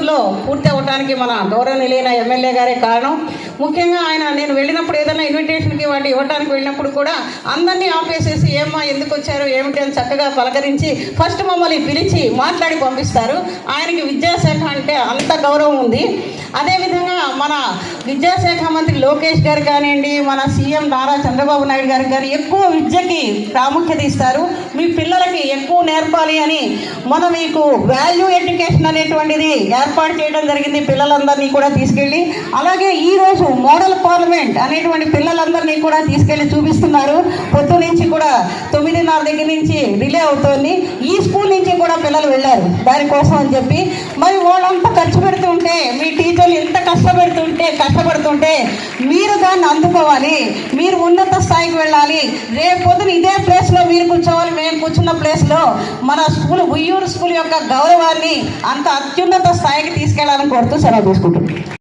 లో పూర్తి అవడానికి మన గౌరవనీయులైన ఎమ్మెల్యే గారే కారణం. ముఖ్యంగా ఆయన నేను వెళ్ళినప్పుడు ఏదైనా ఇన్విటేషన్కి వాటి ఇవ్వడానికి వెళ్ళినప్పుడు కూడా అందరినీ ఆపేసేసి ఏమ్మా ఎందుకు వచ్చారు? ఏమిటి? అని చక్కగా పలకరించి ఫస్ట్ మమ్మల్ని పిలిచి మాట్లాడి పంపిస్తారు. ఆయనకి విద్యాశాఖ అంటే అంత గౌరవం ఉంది. అదేవిధంగా మన విద్యాశాఖ మంత్రి లోకేష్ గారు కానివ్వండి మన సీఎం నారా చంద్రబాబు నాయుడు గారు కానీ ఎక్కువ విద్యకి ప్రాముఖ్యత ఇస్తారు. మీ పిల్లల నేర్పాలి అని మనం మీకు వాల్యూ ఎడ్యుకేషన్ అనేటువంటిది ఏర్పాటు చేయడం జరిగింది పిల్లలందరినీ కూడా తీసుకెళ్ళి. అలాగే ఈరోజు మోడల్ పార్లమెంట్ అనేటువంటి పిల్లలందరినీ కూడా తీసుకెళ్ళి చూపిస్తున్నారు. పొద్దు నుంచి కూడా తొమ్మిదిన్నర దగ్గర నుంచి రిలే అవుతోంది. ఈ స్కూల్ నుంచి కూడా పిల్లలు వెళ్ళారు. దానికోసం అని చెప్పి. మరి వాళ్ళంతా ఖర్చు పెడుతుంటే మీ టీచర్లు ఎంత కష్టపెడుతుంటే కష్టపడుతుంటే మీరు దాన్ని అందుకోవాలి. మీరు ఉన్నత స్థాయికి వెళ్ళాలి. రేపు పొద్దున ఇదే ప్లేస్లో మీరు కూర్చోవాలి మేము కూర్చున్న ప్లేస్లో మన స్కూల్ ఉయ్యూరు స్కూల్ యొక్క గౌరవాన్ని అంత అత్యున్నత స్థాయికి తీసుకెళ్ళాలని కోరుతూ సెలవు తీసుకుంటున్నాం.